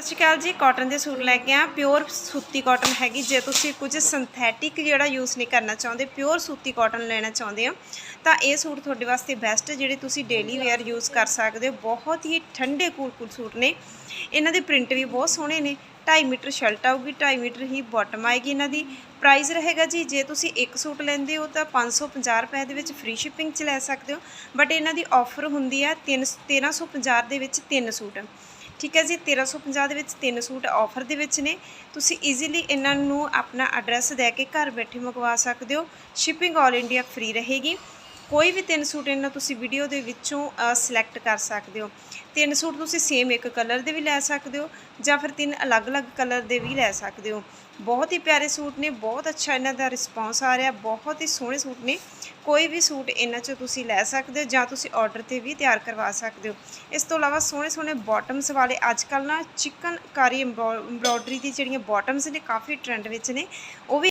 ਸਤਿ ਸ਼੍ਰੀ ਅਕਾਲ ਜੀ ਕਾਟਨ ਦੇ ਸੂਟ ਲੈ ਕੇ ਆ ਪਿਓਰ ਸੂਤੀ ਕਾਟਨ ਹੈਗੀ। ਜੇ ਤੁਸੀਂ ਕੁਝ ਸਿੰਥੈਟਿਕ ਜਿਹੜਾ ਯੂਜ਼ ਨਹੀਂ ਕਰਨਾ ਚਾਹੁੰਦੇ ਪਿਓਰ ਸੂਤੀ ਕਾਟਨ ਲੈਣਾ ਚਾਹੁੰਦੇ ਹੋ, ਤਾਂ ਇਹ ਸੂਟ ਤੁਹਾਡੇ ਵਾਸਤੇ ਬੈਸਟ ਜਿਹੜੇ ਤੁਸੀਂ ਡੇਲੀ ਵੇਅਰ ਯੂਜ਼ ਕਰ ਸਕਦੇ ਹੋ। ਬਹੁਤ ਹੀ ਠੰਡੇ ਕੂਲ ਕੂਲ ਸੂਟ ਨੇ। ਇਹਨਾਂ ਦੇ ਪ੍ਰਿੰਟ ਵੀ ਬਹੁਤ ਸੋਹਣੇ ਨੇ। 2.5 ਮੀਟਰ ਸ਼ਰਟ ਆਊਗੀ 2.5 ਮੀਟਰ ਹੀ ਬਾਟਮ ਆਏਗੀ ਇਹਨਾਂ ਦੀ। ਪ੍ਰਾਈਸ ਰਹੇਗਾ ਜੀ, ਜੇ ਤੁਸੀਂ ਇੱਕ ਸੂਟ ਲੈਂਦੇ ਹੋ, ਤਾਂ 550 ਰੁਪਏ ਦੇ ਵਿੱਚ ਫ੍ਰੀ ਸ਼ਿਪਿੰਗ 'ਚ ਲੈ ਸਕਦੇ ਹੋ। ਬਟ ਇਹਨਾਂ ਦੀ ਆਫਰ ਹੁੰਦੀ ਆ 3 1350 ਦੇ ਵਿੱਚ ਤਿੰਨ ਸੂਟ। ਠੀਕ ਹੈ ਜੀ 1350 ਦੇ ਵਿੱਚ ਤਿੰਨ ਸੂਟ ਆਫਰ ਦੇ ਵਿੱਚ ਨੇ। ਤੁਸੀਂ ਈਜ਼ੀਲੀ ਇਹਨਾਂ ਨੂੰ ਆਪਣਾ ਐਡਰੈਸ ਦੇ ਕੇ ਘਰ ਬੈਠੇ ਮੰਗਵਾ ਸਕਦੇ ਹੋ। ਸ਼ਿਪਿੰਗ ਆਲ ਇੰਡੀਆ ਫ੍ਰੀ ਰਹੇਗੀ। ਕੋਈ ਵੀ ਤਿੰਨ ਸੂਟ ਇਹਨਾਂ ਤੁਸੀਂ ਵੀਡੀਓ ਦੇ ਵਿੱਚੋਂ ਸਿਲੈਕਟ ਕਰ ਸਕਦੇ ਹੋ। ਤਿੰਨ ਸੂਟ ਤੁਸੀਂ ਸੇਮ ਇੱਕ ਕਲਰ ਦੇ ਵੀ ਲੈ ਸਕਦੇ ਹੋ ਜਾਂ ਫਿਰ ਤਿੰਨ ਅਲੱਗ-ਅਲੱਗ ਕਲਰ ਦੇ ਵੀ ਲੈ ਸਕਦੇ ਹੋ। ਬਹੁਤ ਹੀ ਪਿਆਰੇ ਸੂਟ ਨੇ, ਬਹੁਤ ਅੱਛਾ ਇਹਨਾਂ ਦਾ ਰਿਸਪੌਂਸ ਆ ਰਿਹਾ, ਬਹੁਤ ਹੀ ਸੋਹਣੇ ਸੂਟ ਨੇ। ਕੋਈ ਵੀ ਸੂਟ ਇਹਨਾਂ 'ਚੋਂ ਤੁਸੀਂ ਲੈ ਸਕਦੇ ਹੋ ਜਾਂ ਤੁਸੀਂ ਆਰਡਰ ਤੇ ਵੀ ਤਿਆਰ ਕਰਵਾ ਸਕਦੇ ਹੋ। ਇਸ ਤੋਂ ਇਲਾਵਾ ਸੋਹਣੇ ਸੋਹਣੇ ਬਾਟਮਸ ਵਾਲੇ ਅੱਜ ਕੱਲ੍ਹ ਨਾ ਚਿਕਨਕਾਰੀ ਐਮਬ੍ਰੋਇਡਰੀ ਦੀ ਜਿਹੜੀਆਂ ਬਾਟਮਸ ਨੇ, ਕਾਫੀ ਟ੍ਰੈਂਡ ਵਿੱਚ ਨੇ, ਉਹ ਵੀ